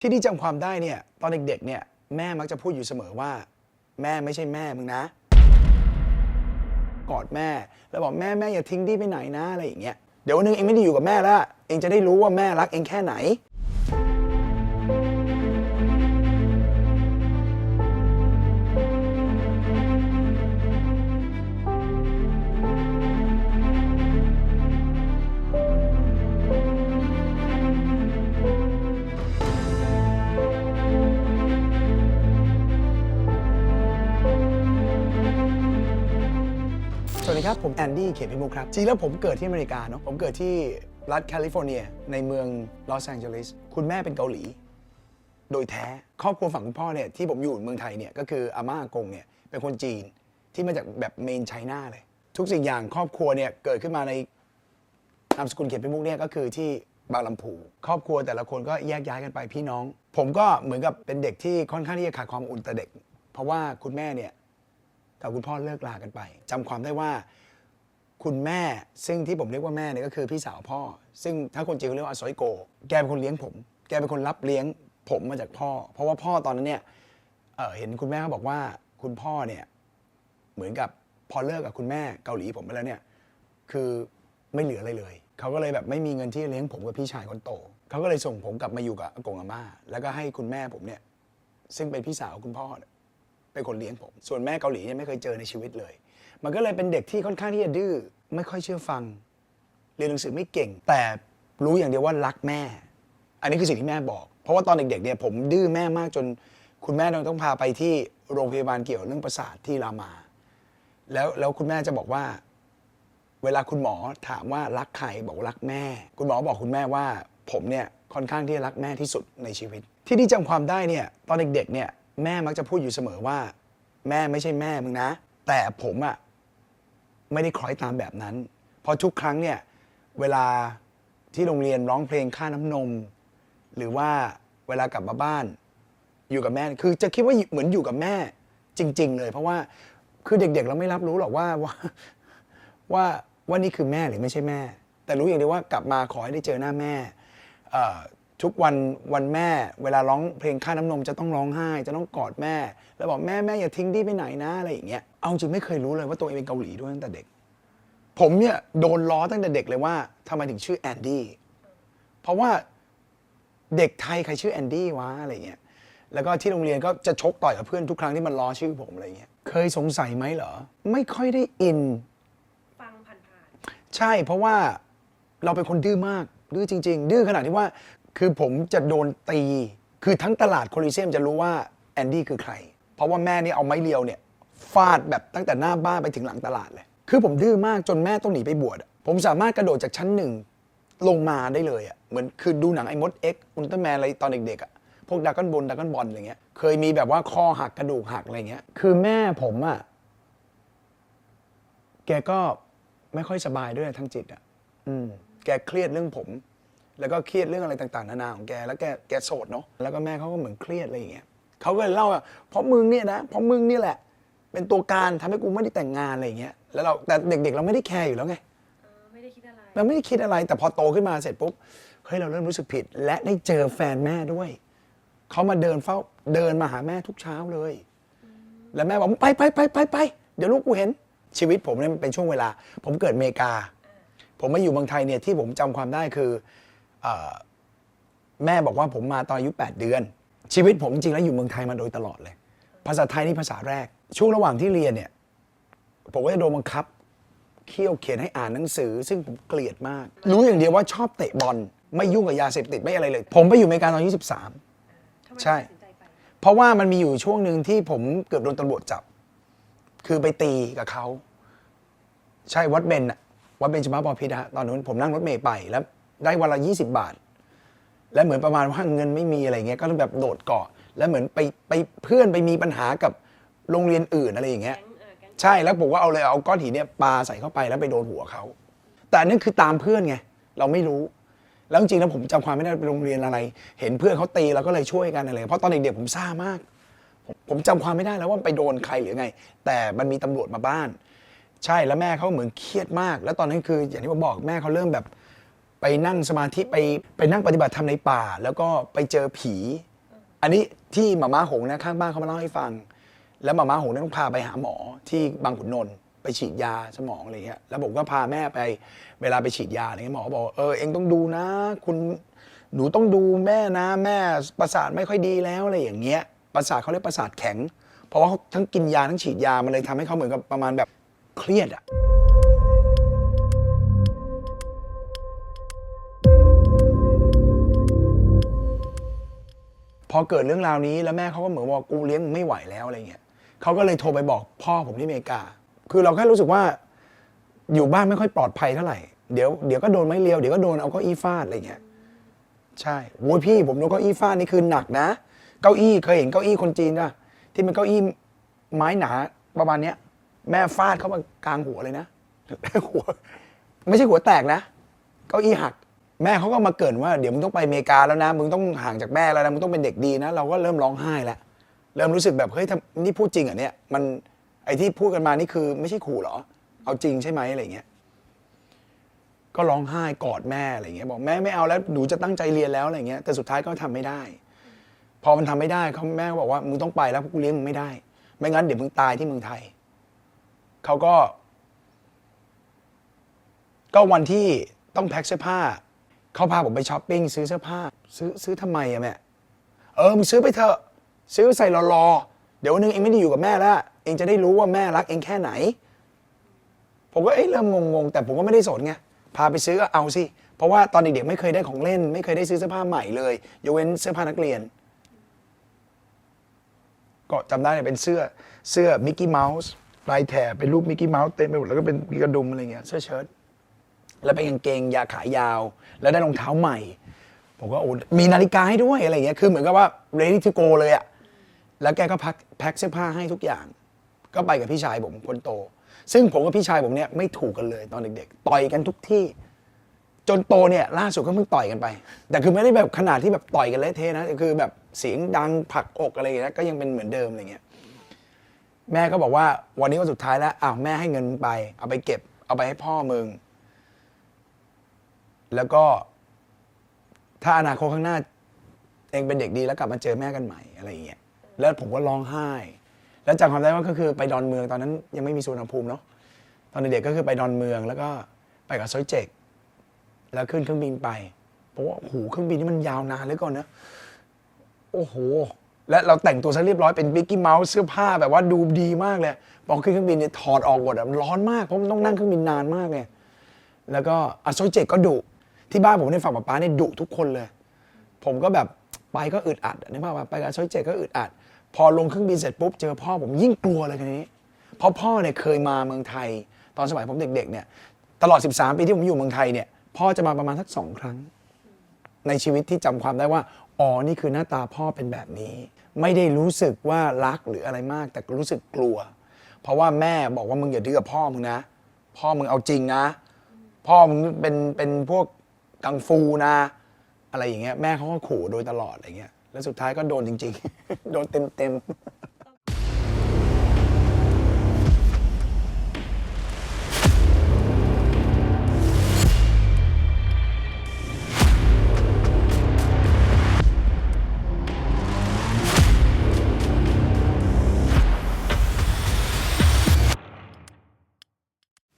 ที่ที่จำความได้เนี่ยตอนเด็กๆเนี่ยแม่มักจะพูดอยู่เสมอว่า แม่ไม่ใช่แม่มึงนะ กอดแม่ แล้วบอกแม่แม่อย่าทิ้งดีไปไหนนะอะไรอย่างเงี้ยเดี๋ยววันนึงเองไม่ได้อยู่กับแม่แล้วเองจะได้รู้ว่าแม่รักเองแค่ไหน ดีครับ ผมแอนดี้เขตพิมุกครับ จริงแล้วผมเกิดที่อเมริกาเนาะผมเกิดที่รัฐแคลิฟอร์เนีย ในเมืองลอสแองเจลิสคุณแม่เป็นเกาหลี โดยแท้ครอบครัวฝั่งคุณพ่อเนี่ยที่ผมอยู่เมืองไทยเนี่ยก็คืออาม่าอากงเนี่ยเป็นคนจีนที่มาจากแบบเมนไชน่าเลย ทุกสิ่งอย่างครอบครัวเนี่ยเกิดขึ้นมาในนามสกุลเขตพิมุกเนี่ยก็คือที่บางลำพูครอบครัวแต่ละคนก็แยกย้ายกันไปพี่น้อง ผมก็เหมือนกับเป็นเด็กที่ค่อนข้างที่จะขาดความอุ่นแต่เด็ก เพราะว่าคุณแม่เนี่ย กับคุณพ่อเลิกลากันไปจำความได้ว่า คุณแม่ซึ่งที่ผมเรียกว่าแม่เนี่ยก็คือพี่สาวพ่อ ซึ่งถ้าคนจีนเรียกว่าอซอยโก แกเป็นคนเลี้ยงผม แกเป็นคนรับเลี้ยงผมมาจากพ่อ เพราะว่าพ่อตอนนั้นเนี่ยเเห็นคุณแม่เขาบอกว่าคุณพ่อเนี่ยเหมือนกับพอเลิกกับคุณแม่เกาหลีผมไปแล้วเนี่ยคือไม่เหลืออะไรเลยเขาก็เลยแบบไม่มีเงินที่จะเลี้ยงผมกับพี่ชายคนโตเขาก็เลยส่งผมกลับมาอยู่กับอากงอาม่าแล้วก็ให้คุณแม่ผมเนี่ยซึ่งเป็นพี่สาวคุณพ่อ เป็นคนเลี้ยงผม ส่วนแม่เกาหลีเนี่ยไม่เคยเจอในชีวิตเลย มันก็เลยเป็นเด็กที่ค่อนข้างที่จะดื้อไม่ค่อยเชื่อฟัง เรียนหนังสือไม่เก่ง แต่รู้อย่างเดียวว่ารักแม่ อันนี้คือสิ่งที่แม่บอก เพราะว่าตอนเด็กๆเนี่ยผมดื้อแม่มากจน คุณแม่ต้องพาไปที่โรงพยาบาลเกี่ยวเรื่องประสาทที่รามา แล้วแล้วคุณแม่จะบอกว่า เวลาคุณหมอถามว่ารักใครบอกว่ารักแม่ คุณหมอบอกคุณแม่ว่า ผมเนี่ยค่อนข้างที่จะรักแม่ที่สุดในชีวิต ที่ที่จำความได้เนี่ยตอนเด็กๆเนี่ย แม่มักจะพูดอยู่เสมอว่า แม่ไม่ใช่แม่มึงนะ แต่ผมอะไม่ได้คล้อยตามแบบนั้น เพราะทุกครั้งเนี่ย เวลาที่โรงเรียนร้องเพลงค่าน้ำนม หรือว่าเวลากลับมาบ้าน อยู่กับแม่ คือจะคิดว่าเหมือนอยู่กับแม่ จริง ๆ เลย เพราะว่าคือเด็ก ๆ เราไม่รับรู้หรอกว่าว่าว่าว่านี่คือแม่หรือไม่ใช่แม่ แต่รู้อย่างเดียวว่ากลับมาขอให้ได้เจอหน้าแม่ ทุกวันวันแม่ เวลาร้องเพลงค่าน้ำนมจะต้องร้องไห้ จะต้องกอดแม่ แล้วบอกแม่แม่อย่าทิ้งดีไปไหนนะอะไรอย่างเงี้ยเอาจริงไม่เคยรู้เลยว่าตัวเองเป็นเกาหลีด้วยตั้งแต่เด็ก ผมเนี่ยโดนล้อตั้งแต่เด็กเลยว่าทำไมถึงชื่อแอนดี้เพราะว่าเด็กไทยใครชื่อแอนดี้วะอะไรเงี้ยแล้วก็ที่โรงเรียนก็จะชกต่อยกับเพื่อนทุกครั้งที่มันล้อชื่อผมอะไรเงี้ยเคยสงสัยไหมเหรอ ไม่ค่อยได้อิน ฟังผ่านใช่เพราะว่าเราเป็นคนดื้อมากดื้อจริง ๆ ดื้อขนาดที่ว่า คือผมจะโดนตี คือทั้งตลาดโคลิเซียมจะรู้ว่าแอนดี้คือใคร เพราะว่าแม่นี่เอาไม้เรียวเนี่ยฟาดแบบตั้งแต่หน้าบ้านไปถึงหลังตลาดเลย คือผมดื้อมากจนแม่ต้องหนีไปบวช ผมสามารถกระโดดจากชั้นหนึ่งลงมาได้เลยอะเหมือนคือดูหนังไอ้มดเอ็กอุลตร้าแมนอะไรตอนเด็กๆอะพวกดากอนบอลดากอนบอลอะไรเงี้ย เคยมีแบบว่าคอหักกระดูกหักอะไรเงี้ย คือแม่ผมอะแกก็ไม่ค่อยสบายด้วยทางจิตอะ อืม แกเครียดเรื่องผม แล้วก็เครียดเรื่องอะไรต่างๆนานาของแกแล้วแกแกโสดเนาะแล้วก็แม่เขาก็เหมือนเครียดอะไรอย่างเงี้ยเขาก็เลยเล่าว่าเพราะมึงเนี่ยนะเพราะมึงเนี่ยแหละ เป็นตัวการทำให้กูไม่ได้แต่งงานอะไรอย่างเงี้ยแล้วเราแต่เด็กๆเราไม่ได้แคร์อยู่แล้วไงๆเออไม่ได้คิดอะไร เราไม่ได้คิดอะไรแต่พอโตขึ้นมาเสร็จปุ๊บเฮ้ยเราเริ่มรู้สึกผิด และได้เจอแฟนแม่ด้วย เขามาเดินเฝ้าเดินมาหาแม่ทุกเช้าเลย แล้วแม่บอกไปไปไปไปไปเดี๋ยวลูกกูเห็นชีวิตผมเนี่ยมันเป็นช่วงเวลา ผมเกิดอเมริกา ผมมาอยู่เมืองไทยเนี่ยที่ผมจำความได้คือเออ แม่บอกว่าผมมาตอนอายุ 8 เดือน ชีวิตผมจริงๆแล้วอยู่เมืองไทยมาโดยตลอดเลย ภาษาไทยนี่ภาษาแรก ช่วงระหว่างที่เรียนเนี่ยผมก็จะโดนบังคับเขี่ยวเขียนให้อ่านหนังสือ ซึ่งผมเกลียดมาก รู้อย่างเดียวว่าชอบเตะบอลไม่ยุ่งกับยาเสพติดไม่อะไรเลย ผมไปอยู่อเมริกาตอนอายุ13ทำไมใช่ตัดสินใจไปเพราะว่ามันมีอยู่ช่วงหนึ่งที่ผมเกือบโดนตำรวจจับ คือไปตีกับเขา ใช่วัดเบนอะวัดเบนจมาบอพิษฮะตอนนู้นผมนั่งรถเมย์ไปแล้ว ได้วันละ20 บาท แล้วเหมือนประมาณว่าเงินไม่มีอะไรเงี้ยก็แบบโดดเกาะ แล้วเหมือนไปไปเพื่อนไปมีปัญหากับโรงเรียนอื่นอะไรอย่างเงี้ยแก๊งเออแก๊งใช่แล้วผมก็เอาเลยเอาก้อนหินเนี่ยปาใส่เข้าไปแล้วไปโดนหัวเขาแต่อันนั่นคือตามเพื่อนไงเราไม่รู้ แล้วจริงๆแล้วผมจำความไม่ได้เป็นโรงเรียนอะไร เห็นเพื่อนเขาตีเราก็เลยช่วยกันอะไรเพราะตอนเด็กๆผมซ่ามาก ผมผมจำความไม่ได้แล้วว่าไปโดนใครหรือไง แต่มันมีตำรวจมาบ้าน ใช่แล้วแม่เขาเหมือนเครียดมาก แล้วตอนนั้นคืออย่างที่ผมบอกแม่เขาเริ่มแบบ ไปนั่งสมาธิไปไปนั่งปฏิบัติธรรมในป่า แล้วก็ไปเจอผี อันนี้ที่หมาม้าหงนะข้างบ้านเขามาเล่าให้ฟัง แล้วหมาม้าหงเนี่ยต้องพาไปหาหมอที่บางขุนนนท์ไปฉีดยาสมองอะไรเงี้ยแล้วผมก็พาแม่ไปเวลาไปฉีดยาอะไรเงี้ยหมอบอกเออเองต้องดูนะ คุณหนูต้องดูแม่นะ แม่ประสาทไม่ค่อยดีแล้วอะไรอย่างเงี้ยประสาทเขาเรียกประสาทแข็ง เพราะว่าเขาทั้งกินยาทั้งฉีดยามันเลยทำให้เขาเหมือนกับประมาณแบบเครียดอะ พอเกิดเรื่องราวนี้แล้วแม่เขาก็เหมือนว่ากูเลี้ยงไม่ไหวแล้วอะไรเงี้ยเขาก็เลยโทรไปบอกพ่อผมที่อเมริกา คือเราแค่รู้สึกว่าอยู่บ้านไม่ค่อยปลอดภัยเท่าไหร่ เดี๋ยวเดี๋ยวก็โดนไม้เรียวเดี๋ยวก็โดนเอาเก้าอี้ฟาดอะไรเงี้ย ใช่โว้ยพี่ผมโดนเก้าอี้ฟาดนี่คือหนักนะ เก้าอี้เคยเห็นเก้าอี้คนจีนป่ะที่เป็นเก้าอี้ไม้หนาประมาณเนี้ย แม่ฟาดเข้ามากลางหัวเลยนะหัว ไม่ใช่หัวแตกนะ เก้าอี้หัก แม่เขาก็มาเกรินว่าเดี๋ยวมึงต้องไปอเมริกาแล้วนะมึงต้องห่างจากแม่แล้วนะมึงต้องเป็นเด็กดีนะ เราก็เริ่มร้องไห้แล้วเริ่มรู้สึกแบบเฮ้ยทำนี่พูดจริงเหรอเนี่ยมันไอ้ที่พูดกันมานี่คือไม่ใช่ขู่เหรอ เอาจริงใช่ไหมอะไรเงี้ยก็ร้องไห้กอดแม่อะไรเงี้ยบอกแม่ไม่เอาแล้วหนูจะตั้งใจเรียนแล้วอะไรเงี้ยแต่สุดท้ายก็ทำไม่ได้ พอมันทำไม่ได้เขาแม่ก็บอกว่ามึงต้องไปแล้วพราะกูเลี้ยงมึงไม่ได้ ไม่งั้นเดี๋ยวมึงตายที่เมืองไทยเขาก็ ก็วันที่ต้องแพ็คเสื้อผ้า เขาพาผมไปช้อปปิ้งซื้อเสื้อผ้า ซื้อซื้อทำไมอะแม่เออมึงซื้อไปเถอะ ซื้อใส่รอๆเดี๋ยววันหนึงเองไม่ได้อยู่กับแม่แล้วเองจะได้รู้ว่าแม่รักเองแค่ไหน ผมก็เอ๊ะเริ่มงงๆแต่ผมก็ไม่ได้สนไงพาไปซื้อก็เอาสิเพราะว่าตอนเด็กๆไม่เคยได้ของเล่น ไม่เคยได้ซื้อเสื้อผ้าใหม่เลยยกเว้นเสื้อผ้านักเรียน ก็จำได้เลยเป็นเสื้อเสื้อมิกกี้เมาส์ลายแถบเป็นรูปมิกกี้เมาส์เต็มไปหมดแล้วก็เป็นมีกระดุมอะไรเงี้ยเสื้อเชิ้ต แล้วเป็นกางเกงยาขายาว แล้วได้รองเท้าใหม่ ผมก็โอ้มีนาฬิกาให้ด้วยอะไรเงี้ยคือเหมือนกับว่า ready to go เลยอะแล้วแกก็พักแพ็คเสื้อผ้าให้ทุกอย่าง ก็ไปกับพี่ชายผมคนโต ซึ่งผมกับพี่ชายผมเนี่ยไม่ถูกกันเลยตอนเด็กๆ ต่อยกันทุกที่ จนโตเนี่ยล่าสุดก็เพิ่งต่อยกันไป แต่คือไม่ได้แบบขนาดที่แบบต่อยกันเละเทะนะคือแบบเสียงดังผลักอกอะไรอย่างเงี้ยก็ยังเป็นเหมือนเดิมอะไรเงี้ยแม่ก็บอกว่าวันนี้วันสุดท้ายแล้วอ้าวแม่ให้เงินมึงไป เอาไปเก็บเอาไปให้พ่อมึง แล้วก็ถ้าอนาคตข้างหน้า เองเป็นเด็กดีแล้วกลับมาเจอแม่กันใหม่อะไรอย่างเงี้ยแล้วผมก็ร้องไห้ แล้วจำความได้ว่าก็คือไปดอนเมืองตอนนั้นยังไม่มีสุวรรณภูมิเนาะตอนเด็กๆก็คือไปดอนเมืองแล้วก็ไปกับโซยเจกแล้วขึ้นเครื่องบินไปผมว่าโอ้โหเครื่องบินนี่มันยาวนานเหลยก่อนนะโอ้โห และเราแต่งตัวซะเรียบร้อยเป็นบิ๊กกี้เมาส์เสื้อผ้าแบบว่าดูดีมากเลยพอขึ้นเครื่องบินเนี่ยถอดออกหมดอะมันร้อนมากเพราะมันต้องนั่งเครื่องบินนานมากไงแล้วก็อาซยเจกก็ดุ ที่บ้านผมในฝั่งป้าป้าเนี่ยดุทุกคนเลย ผมก็แบบไปก็อึดอัดนึกภาพว่าไปกับซอยเจกก็อึดอัด พอลงเครื่องบินเสร็จปุ๊บเจอพ่อผมยิ่งกลัวเลยคันนี้ เพราะพ่อเนี่ยเคยมาเมืองไทย ตอนสมัยผมเด็กๆเนี่ยตลอด 13 ปีที่ผมอยู่เมืองไทยเนี่ยพ่อจะมาประมาณสักสองครั้ง ในชีวิตที่จำความได้ว่าอ๋อนี่คือหน้าตาพ่อเป็นแบบนี้ ไม่ได้รู้สึกว่ารักหรืออะไรมาก แต่รู้สึกกลัว เพราะว่าแม่บอกว่ามึงอย่าดื้อกับพ่อมึงนะ พ่อมึงเอาจริงนะ พ่อมึงเป็นเป็นพวก กังฟูนะอะไรอย่างเงี้ยแม่เขาก็ขู่โดยตลอดอะไรเงี้ยแล้วสุดท้ายก็โดนจริง ๆ โดนเต็มๆ